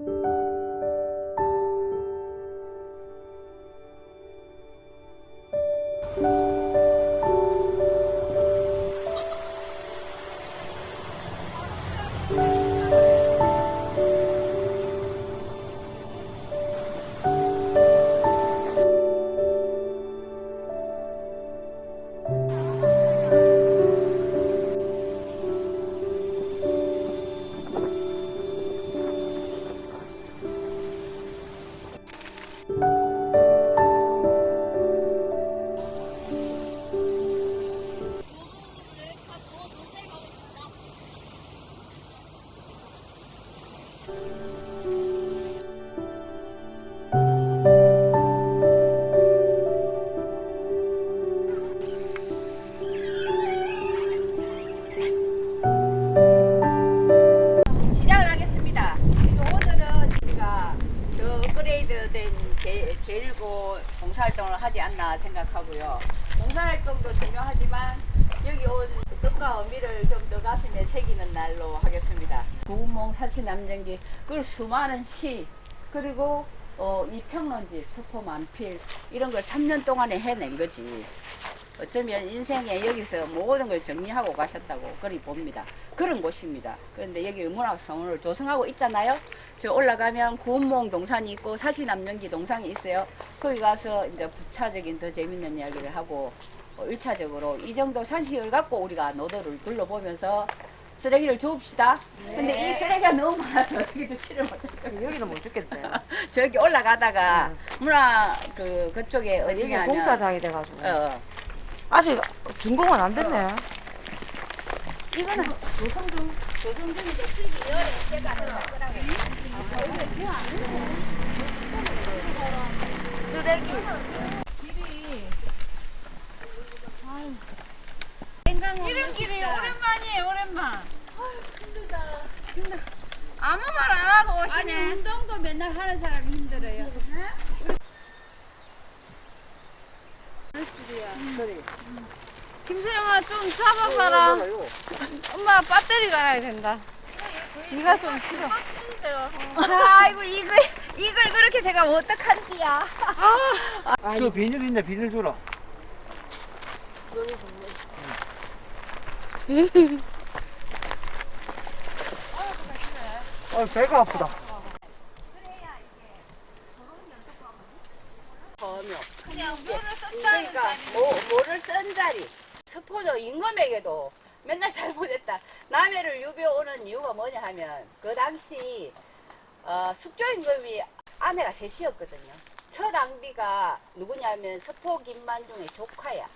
시 뜻과 의미를 좀 더 가슴에 새기는 날로 하겠습니다. 고운몽 사시 남정기 그 수많은 시 그리고 어, 이 평론집 수포 만필 이런 걸 3년 동안에 해낸 거지. 어쩌면 인생에 여기서 모든 걸 정리하고 가셨다고 그리 봅니다. 그런 곳입니다. 그런데 여기 문학성을 조성하고 있잖아요. 저 올라가면 구운몽 동산이 있고 사시남연기 동상이 있어요. 거기 가서 이제 부차적인 더 재밌는 이야기를 하고 어, 1차적으로 이 정도 산식을 갖고 우리가 노도를 둘러보면서 쓰레기를 주웁시다. 근데 이 쓰레기가 너무 많아서 어떻게 주지를 못해요. 여기는 못 죽겠대. 저기 올라가다가 문화 그 그쪽에 여기 어디냐면 공사장이 돼가지고. 어, 아직 준공은 안 됐네. 이거는 조성중 조성중인데 12월에 때가 들어갔더라고. 쓰레기. 이런 길이 오랜만이에요, 오랜만. 아무 말 안 하고 아니 오시네. 운동도 맨날 하는 사람이 힘들어요. 그래. 김수영아 좀 잡아봐라. 엄마 배터리 갈아야 된다. 네가 좀 싫어. 아이고 이걸 이걸 그렇게 제가 어떡한디야. 저 비닐 있네 비닐 주라 아 배가 아프다. 그냥 물을 썼다는 그러니까 뭐, 뭐를 쓴 자리. 스포도 임금에게도 맨날 잘못했다. 남해를 유비에 오는 이유가 뭐냐 하면 그 당시 어, 숙조 임금이 아내가 셋이었거든요. 첫 앙비가 누구냐면 서포 김만중의 조카야.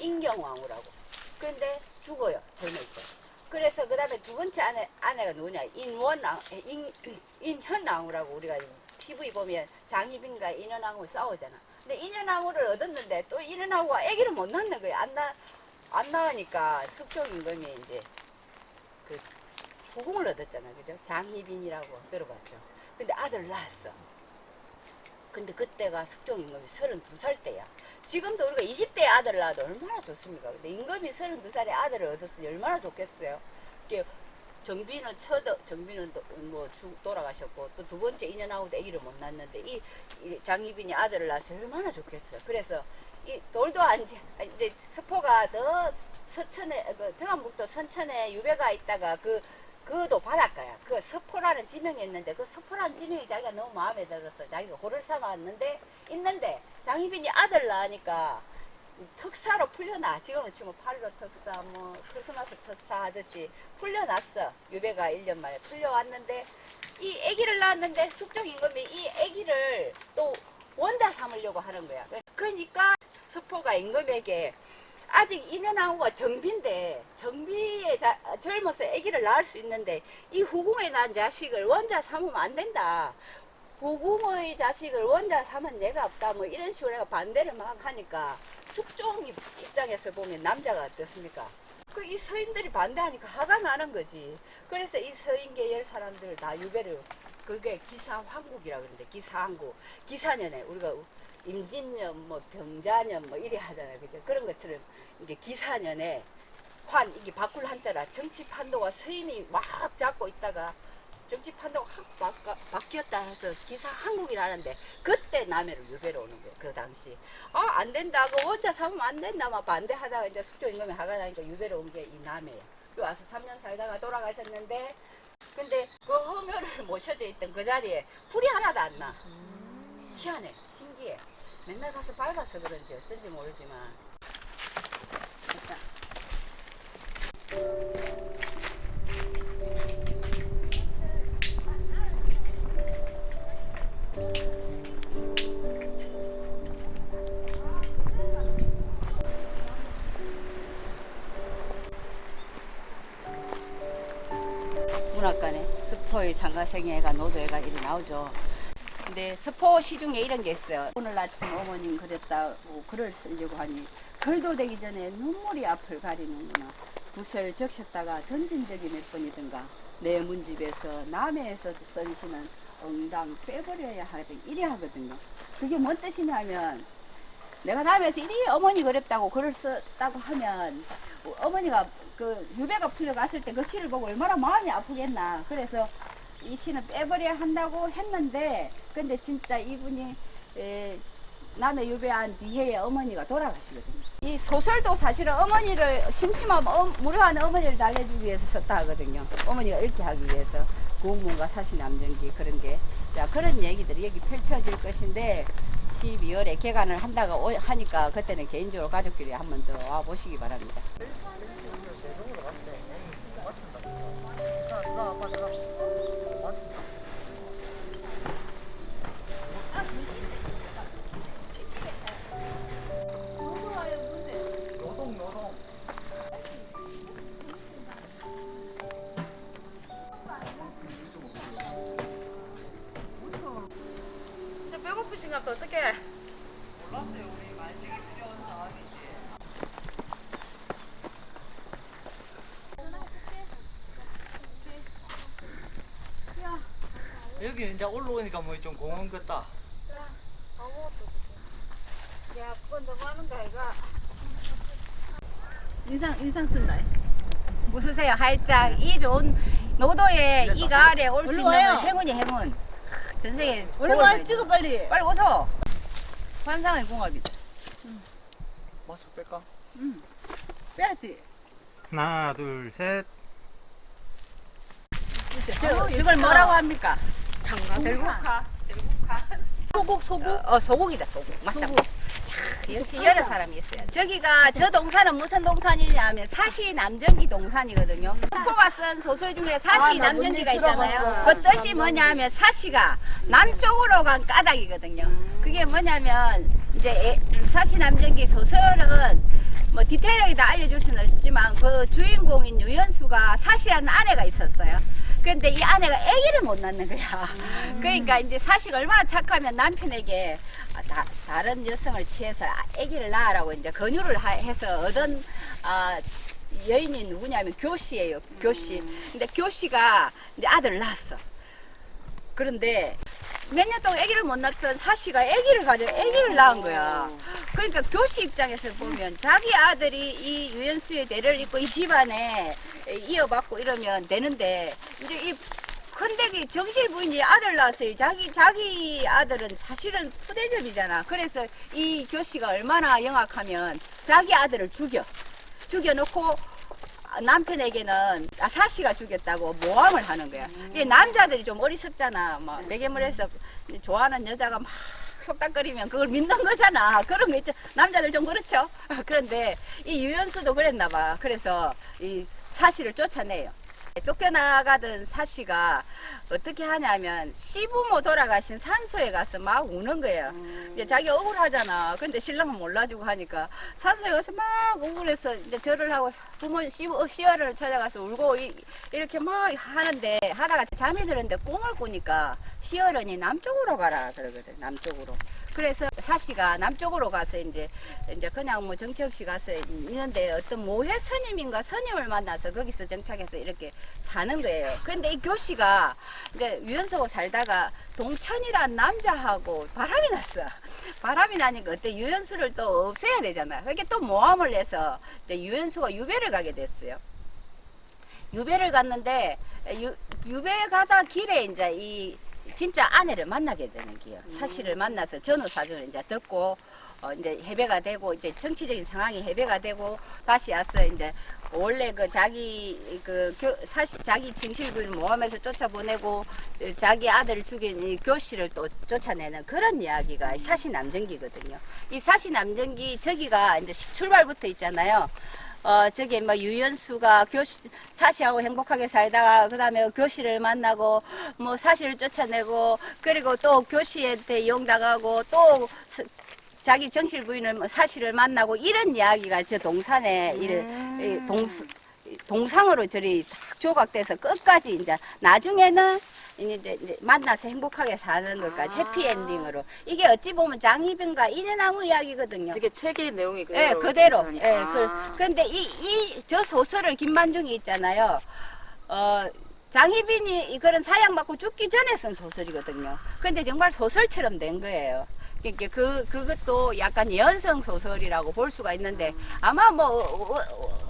인경왕후라고. 근데 죽어요. 젊을 때. 그래서 그 다음에 두 번째 아내, 아내가 누구냐. 인원왕, 인, 인현왕후라고 우리가 TV 보면 장희빈과 인현왕후 싸우잖아. 근데 인현왕후를 얻었는데 또 인현왕후가 아기를 못 낳는 거야. 안 낳, 안 낳으니까 숙종 임금이 이제 그 후궁을 얻었잖아. 그죠? 장희빈이라고 들어봤죠. 근데 아들 낳았어. 근데 그때가 숙종 임금이 32살 때야. 지금도 우리가 20대 아들을 낳아도 얼마나 좋습니까? 근데 임금이 32살에 아들을 얻었으니 얼마나 좋겠어요. 정비는 첫 정비는 도- 뭐 죽- 돌아가셨고 또 두 번째 인연하고도 아기를 못 낳는데 이, 이 장희빈이 아들을 낳아서 얼마나 좋겠어요. 그래서 이 돌도 안 지- 아, 이제 서포가 저 서천에 그 평안북도 선천에 유배가 있다가 그 그도 바닷가야. 그 서포라는 지명이 있는데 그 서포라는 지명이 자기가 너무 마음에 들어서 자기가 호를 삼았는데 있는데 장희빈이 아들 낳으니까 특사로 풀려나. 지금은 치면 8.15 특사 뭐 크리스마스 특사 하듯이 풀려났어. 유배가 1년 만에 풀려왔는데 이 아기를 낳았는데 숙종 임금이 이 아기를 또 원자 삼으려고 하는 거야. 그러니까 서포가 임금에게 아직 인연하고가 정비인데 정비에 자, 젊어서 아기를 낳을 수 있는데 이 후궁에 낳은 자식을 원자 삼으면 안 된다 후궁의 자식을 원자 삼은 예가 없다 뭐 이런 식으로 내가 반대를 막 하니까 숙종 입- 입장에서 보면 남자가 어떻습니까? 그 이 서인들이 반대하니까 화가 나는 거지. 그래서 이 서인 계열 사람들 다 유배를 그게 기사황국이라 그러는데 기사황국 기사년에 우리가 임진년 뭐 병자년 뭐 이래 하잖아요. 그죠? 그런 것처럼 이게 기사년에 환 이게 바꿀 한자라 정치 판도가 서인이 막 잡고 있다가 정치 판도가 확 바뀌었다 해서 기사 한국이라는데 그때 남해로 유배로 오는 거예요. 그 당시. 아, 안 된다. 그 원자 삼으면 안 된다. 막 반대하다가 이제 숙조 임금이 하가 나니까 유배로 온 게 이 남해예요. 그 와서 3년 살다가 돌아가셨는데 근데 그 허묘를 모셔져 있던 그 자리에 풀이 하나도 안 나. 희한해. 신기해. 맨날 가서 밟아서 그런지 어쩐지 모르지만. 일단 문학관에 스포의 상가생애가 노도회가 이리 나오죠. 근데 스포 시중에 이런 게 있어요. 오늘 아침 어머님 그랬다고 글을 쓰려고 하니 글도 되기 전에 눈물이 앞을 가리는구나. 붓을 적셨다가 던진 적이 몇 번이든가 내 문집에서 남해에서 써주시는 엉당 빼버려야 하거든 이래 하거든요. 그게 뭔 뜻이냐면 내가 남해에서 이리 어머니 그랬다고 글을 썼다고 하면 어머니가 그 유배가 풀려갔을 때 그 시를 보고 얼마나 마음이 아프겠나. 그래서 이 시는 빼버려야 한다고 했는데 근데 진짜 이분이 에, 남의 유배한 뒤에 어머니가 돌아가시거든요. 이 소설도 사실은 어머니를 심심하면 어, 무료한 어머니를 달래주기 위해서 썼다 하거든요. 어머니가 읽게 하기 위해서 구문과 사시남정기 그런 게. 자 그런 얘기들이 여기 펼쳐질 것인데 12월에 개관을 한다고 오- 하니까 그때는 개인적으로 가족끼리 한 번 더 와 보시기 바랍니다. 이제 올라오니까 뭐 좀 공원 같다. 야, 그건 너무 하는 거 아이가? 인상 인상 쓴다. 웃으세요, 활짝. 이 좋은 노도에 이 가을에 올 수 있는 와요. 행운이 행운. 전 세계 가지고. 찍어 빨리. 빨리 오소. 환상의 궁합이다. 마스크 뺄까? 빼야지. 하나, 둘, 셋. 저, 저걸 뭐라고 합니까? 장가 들국화. 소국 소국. 어, 소고기다, 소고. 맞다. 야, 역시 여러 사람이 있어요. 저기가 저 동산은 무슨 동산이냐면 사시 남정기 동산이거든요. 포가 쓴 소설 중에 사시 남정기가 있잖아요. 그 뜻이 뭐냐면 사시가 남쪽으로 간 까닭이거든요. 그게 뭐냐면 이제 애- 사시 남정기 소설은 뭐 디테일하게 다 알려줄 수는 없지만 그 주인공인 유연수가 사시라는 아내가 있었어요. 근데 이 아내가 아기를 못 낳는 거야. 그러니까 이제 사시가 얼마나 착하면 남편에게 다, 다른 여성을 취해서 아기를 낳으라고 이제 권유를 하- 해서 얻은 아, 여인이 누구냐면 교씨예요. 교씨. 근데 교씨가 이제 아들을 낳았어. 그런데 몇 년 동안 아기를 못 낳던 사시가 아기를 가져 아기를 낳은 거야. 그러니까 교씨 입장에서 보면 자기 아들이 이 유연수의 대를 잇고 이 집안에 이어받고 이러면 되는데 이제 이 큰데기 정실 부인이 아들 낳았어요. 자기 자기 아들은 사실은 푸대접이잖아. 그래서 이 교씨가 얼마나 영악하면 자기 아들을 죽여 죽여놓고 남편에게는 아, 사씨가 죽였다고 모함을 하는 거야. 이게 남자들이 좀 어리석잖아. 막 매개물에서 좋아하는 여자가 막 속닥거리면 그걸 믿는 거잖아. 그런 거 있죠. 남자들 좀 그렇죠. 그런데 이 유연수도 그랬나 봐. 그래서 이 사씨를 쫓아내요. 쫓겨나가던 사씨가 어떻게 하냐면 시부모 돌아가신 산소에 가서 막 우는 거예요. 이제 자기 억울하잖아. 근데 신랑은 몰라주고 하니까 산소에 가서 막 억울해서 이제 절을 하고 부모 시, 시어를 찾아가서 울고 이, 이렇게 막 하는데 하다가 잠이 들었는데 꿈을 꾸니까 시어른이 남쪽으로 가라 그러거든. 남쪽으로. 그래서 사씨가 남쪽으로 가서 이제 이제 그냥 뭐 정처 없이 가서 있는데 어떤 모해 스님인가 스님을 만나서 거기서 정착해서 이렇게 사는 거예요. 근데 이 교씨가 이제 유연석으로 살다가 동천이란 남자하고 바람이 났어. 바람이 나니까 그때 유연수를 또 없애야 되잖아. 그게 또 모함을 해서 이제 유연수가 유배를 가게 됐어요. 유배를 갔는데 유, 유배 가다 길에 이제 이 진짜 아내를 만나게 되는 기요. 사실을 만나서 전후 사정을 이제 듣고 어 이제 해배가 되고 이제 정치적인 상황이 해배가 되고 다시 와서 이제 원래 그 자기 그 교, 사실 자기 진실부인 모함에서 쫓아보내고 어, 자기 아들을 죽인 이 교씨를 또 쫓아내는 그런 이야기가 사시 남정기거든요. 이 사시 남정기 저기가 이제 출발부터 있잖아요. 어, 저기 뭐 유연수가 교시, 사시하고 행복하게 살다가 그 다음에 교시를 만나고 뭐 사시를 쫓아내고 그리고 또 교시한테 이용당하고 또 스- 자기 정실 부인을 뭐 사시를 만나고 이런 이야기가 저 동산에 이런 이 동, 동상으로 저리 딱 조각돼서 끝까지 이제 나중에는 이제, 이제 만나서 행복하게 사는 것까지 해피엔딩으로 이게 어찌 보면 장희빈과 인해나무 이야기거든요. 이게 책의 내용이 예, 그대로. 그대로. 괜찮으니. 예, 아. 그, 근데 이, 이, 저 소설을 김만중이 있잖아요. 어, 장희빈이 이 그런 사양받고 죽기 전에 쓴 소설이거든요. 근데 정말 소설처럼 된 거예요. 그러니까 그, 그것도 약간 연성 소설이라고 볼 수가 있는데 아마 뭐, 어, 어, 어,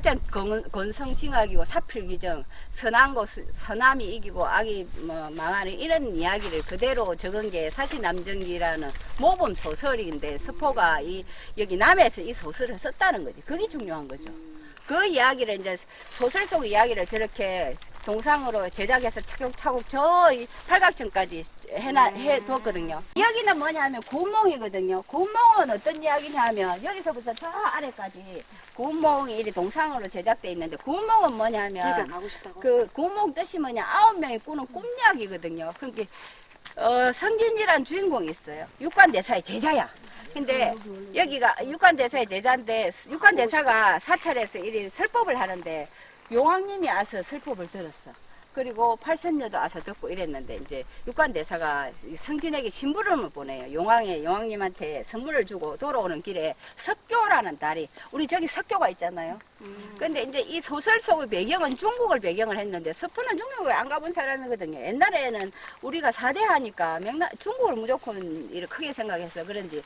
일단 건, 건성징악이고 사필귀정, 선한 거, 선함이 이기고 악이 뭐 망하는 이런 이야기를 그대로 적은 게 사시남정기라는 모범 소설인데 서포가 이 여기 남해에서 이 소설을 썼다는 거지. 그게 중요한 거죠. 그 이야기를 이제 소설 속 이야기를 저렇게 동상으로 제작해서 차곡차곡 저이 팔각정까지 해놔 해두었거든요. 이야기는 뭐냐면 구멍이거든요. 구멍은 어떤 이야기냐면 여기서부터 저 아래까지 구멍이 이리 동상으로 제작돼 있는데 구멍은 뭐냐면 가고 싶다고. 그 구멍 뜻이 뭐냐 아홉 명이 꾸는 꿈 이야기거든요. 그러니까 어, 성진이란 주인공이 있어요. 육관대사의 제자야. 근데 여기가 육관대사의 제자인데 육관대사가 사찰에서 이리 설법을 하는데 용왕님이 와서 설법을 들었어. 그리고 팔선녀도 와서 듣고 이랬는데 이제 육관대사가 이 성진에게 심부름을 보내요. 용왕의 용왕님한테 선물을 주고 돌아오는 길에 석교라는 달이 우리 저기 석교가 있잖아요. 근데 이제 이 소설 속의 배경은 중국을 배경을 했는데 서포는 중국에 안 가본 사람이거든요. 옛날에는 우리가 사대하니까 명나 중국을 무조건 이렇게 크게 생각해서 그런지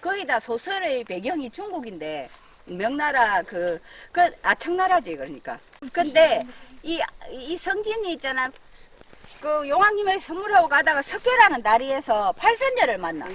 거기다 소설의 배경이 중국인데 명나라 그, 그, 아, 청나라지, 그러니까. 근데, 이, 이 성진이 있잖아. 그 용왕님에게 선물하고 가다가 석계라는 다리에서 팔선녀를 만나.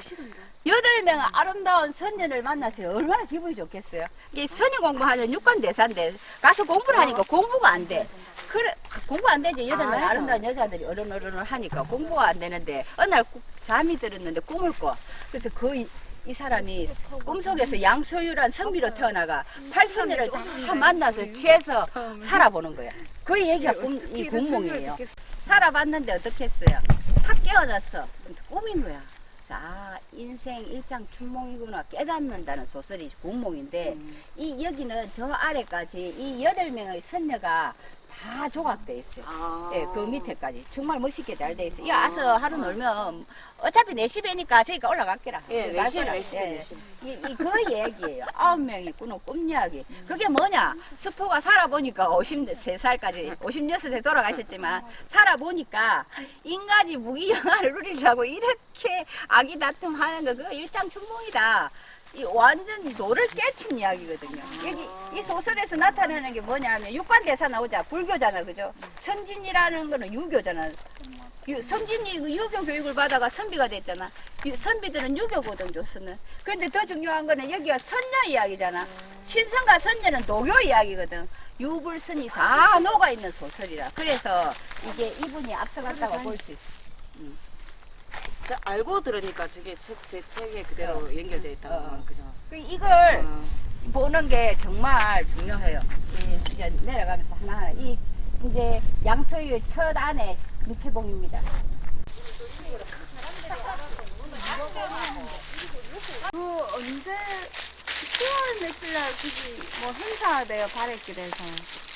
여덟 명의 아름다운 선녀를 만나서 얼마나 기분이 좋겠어요. 이게 선녀 공부하는 육관 대사인데 가서 공부를 하니까 공부가 안 돼. 그래 공부 안 되지 여덟 명의 아름다운 여자들이 어른어른을 하니까 공부가 안 되는데 어느 날 꾸- 잠이 들었는데 꿈을 꿔. 그래서 그 이 사람이 꿈속에서 양소유란 선비로 태어나가 팔선녀를 다 만나서 취해서 살아보는 거야. 그 얘기가 꿈, 이 공몽이에요. 살아봤는데 어떻겠어요? 탁 깨어났어. 꿈인 거야. 아, 인생 일장 춘몽이구나 깨닫는다는 소설이 공몽인데 이 여기는 저 아래까지 이 여덟 명의 선녀가 다 조각돼 있어요. 아. 예, 그 밑에까지 정말 멋있게 잘 돼 있어요. 야, 와서 하루 놀면 어차피 네 시배니까 저기가 올라갈게라. 예, 저기 네갈 시, 거라. 네 시, 예, 네 시. 이, 이 그 얘기예요. 아홉 명이 꾸는 꿈 이야기. 그게 뭐냐? 스포가 살아보니까 53살까지, 56세 돌아가셨지만, 살아보니까 인간이 무기영화를 누리려고 이렇게 아기 다툼하는 거, 그거 일장춘몽이다. 이 완전히 노를 깨친 이야기거든요. 여기 이 소설에서 나타내는 게 뭐냐면 육관대사 나오자 불교잖아, 그죠? 선진이라는 거는 유교잖아. 유, 성진이 그 유교 교육을 받아가 선비가 됐잖아. 유- 선비들은 유교거든, 조선은. 그런데 더 중요한 거는 여기가 선녀 이야기잖아. 신선과 선녀는 도교 이야기거든. 유불선이 다 녹아 있는 소설이라. 그래서 이게 이분이 앞서갔다고 볼 수 있어. 자, 알고 들으니까 저게 책, 제 책에 그대로 연결되어 있다는 어. 건 그죠? 그 이걸 어. 보는 게 정말 중요해요. 이 이제 내려가면서 하나하나. 이 이제 양소유의 첫 안에 김채봉입니다. 그 언제 10월 며칠 날 그지 뭐 행사돼요 바래길에서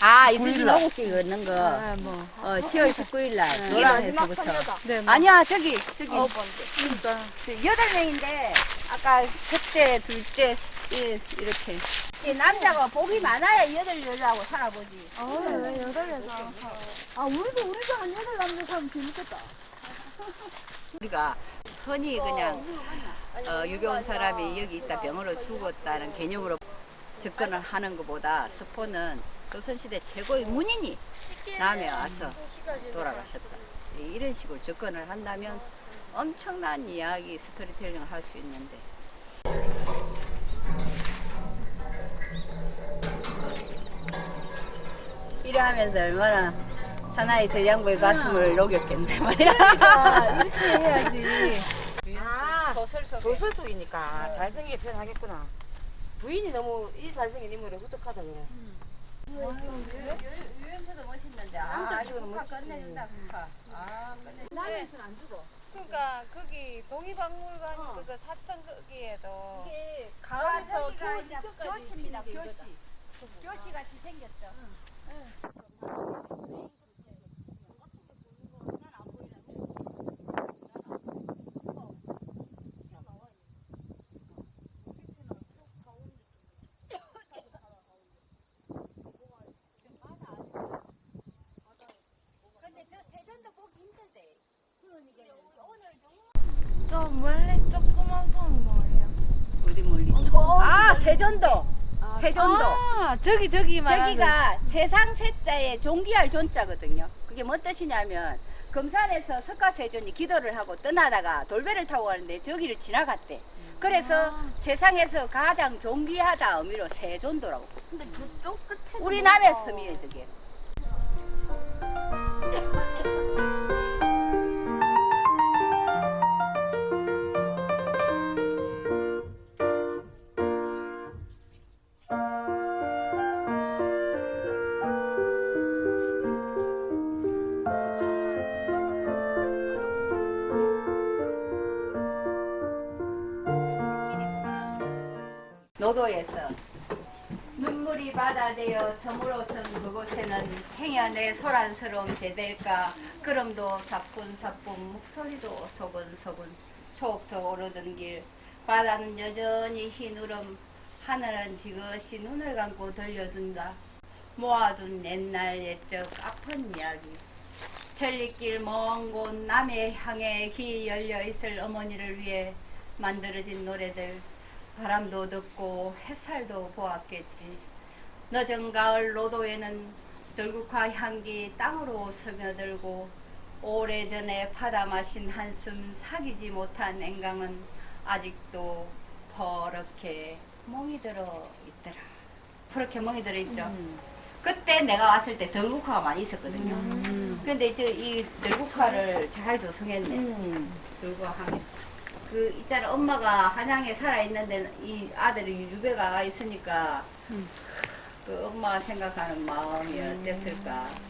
아, 이수지 노국기 걷는 거. 아, 뭐 어, 10월 19일 날. 이게 노란에서부터. 네, 뭐. 아니야, 저기, 저기. 아홉 번째 그러니까 그 여덟 명인데, 아까 첫째, 둘째, 이- 이렇게. 이 남자가 복이 많아야 여덟 여자하고 살아보지. 어왜 여덟 여자 아 우리도 우리도 한 여덟 남자 사면 재밌겠다 우리가 흔히 그냥 어, 유교원 사람이 여기 있다 병으로 죽었다는 개념으로 접근을 하는 것보다 스포는 조선시대 최고의 문인이 남해 와서 돌아가셨다. 예, 이런 식으로 접근을 한다면 엄청난 이야기 스토리텔링을 할 수 있는데 이래 하면서 얼마나 사나이 저 양보의 가슴을 녹였겠네 말이야. 열심히 해야지. 아, 소설 속에 소설 속이니까 잘생기게 표현하겠구나. 부인이 너무 이 잘생긴 인물에 후덕하다 그래. 유연서도 멋있는데 남자 치고는 국화 멋지지. 끝내준다 국화. 아 끝내준다. 남에서는 안 죽어. 그러니까 거기 동의박물관 그거 사천 거기에도 이게 가을에서 교시입니다. 교시. 교시 같이 생겼죠. 저 멀리 조그만 섬 뭐예요? 어디 멀리? 아 세전도. 세전도. 아 저기 저기 말하는 저기가 세상 세자의 종기할 존자거든요. 그게 뭔 뜻이냐면 금산에서 석가세존이 기도를 하고 떠나다가 돌배를 타고 가는데 저기를 지나갔대. 그래서 세상에서 가장 존귀하다 의미로 세존도라고. 근데 저쪽 끝에 우리 남의 섬이에요 저게. 노도에서 눈물이 바다 되어 섬으로선 그곳에는 행여내 소란스러움 제될까? 그럼도 사뿐사뿐 목소리도 소근소근 초옥터 오르던 길. 바다는 여전히 흰 우름 하늘은 지그시 눈을 감고 들려준다. 모아둔 옛날 옛적 아픈 이야기. 천리길 먼 곳 남해 향해 기 열려 있을 어머니를 위해 만들어진 노래들 바람도 듣고 햇살도 보았겠지. 늦은 가을 로도에는 들국화 향기 땅으로 스며들고 오래전에 받아 마신 한숨 사귀지 못한 냉강은 아직도 퍼렇게 멍이 들어 있더라. 퍼렇게 멍이 들어 있죠. 그때 내가 왔을 때 들국화가 많이 있었거든요. 근데 이제 이 들국화를 잘 조성했네. 들국화 향이. 그 있잖아 엄마가 한양에 살아 있는데 이 아들이 유배가 있으니까 그 엄마가 생각하는 마음이 어땠을까? 그